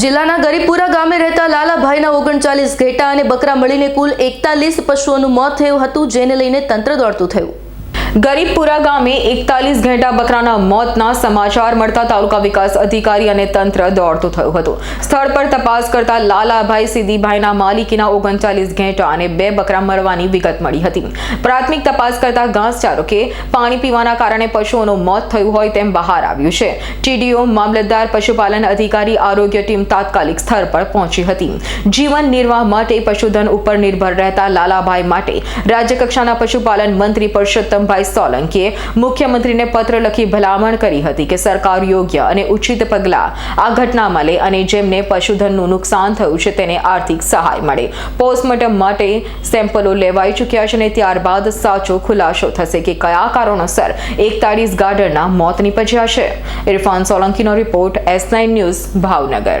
જિલ્લાના ગરીબપુરા ગામે રહેતા લાલાભાઈના ઓગણચાલીસ ઘેટા અને બકરા મળીને કુલ એકતાલીસ પશુઓનું મોત થયું હતું, જેને લઈને તંત્ર દોડતું થયું. ગરીબપુરા ગામે એકતાલીસ ઘેટા બકરાના મોતના સમાચાર મળતા તાલુકા વિકાસ અધિકારી અને તંત્ર દોડતું થયું હતું. સ્થળ પર તપાસ કરતા લાલાભાઈ સીદીભાઈના માલિકીના ઓગણચાલીસ ઘેટા અને બે બકરા મરવાની વિગત મળી હતી. પ્રાથમિક તપાસ કરતા ઘાસચારો પાણી પીવાના કારણે પશુઓનું મોત થયું હોય તેમ બહાર આવ્યું છે. ટીડીઓ મામલતદાર, પશુપાલન અધિકારી, આરોગ્ય ટીમ તાત્કાલિક સ્થળ પર પહોંચી હતી. જીવન નિર્વાહ માટે પશુધન ઉપર નિર્ભર રહેતા લાલાભાઈ માટે રાજ્યકક્ષાના પશુપાલન મંત્રી પરસોત્તમભાઈ સોલંકીએ મુખ્યમંત્રીને પત્ર લખી ભલામણ કરી હતી કે સરકાર યોગ્ય અને ઉચિત પગલાં આ ઘટનામાં લે અને જેમને પશુધનનું નુકસાન થયું છે તેને આર્થિક સહાય મળે. પોસ્ટમોર્ટમ માટે સેમ્પલો લેવાઈ ચૂક્યા છે અને ત્યારબાદ સાચો ખુલાસો થશે કે કયા કારણોસર એકતાળીસ ગાર્ડનના મોત નીપજ્યા છે. Irfan સોલંકીનો report S nine news Bhavnagar.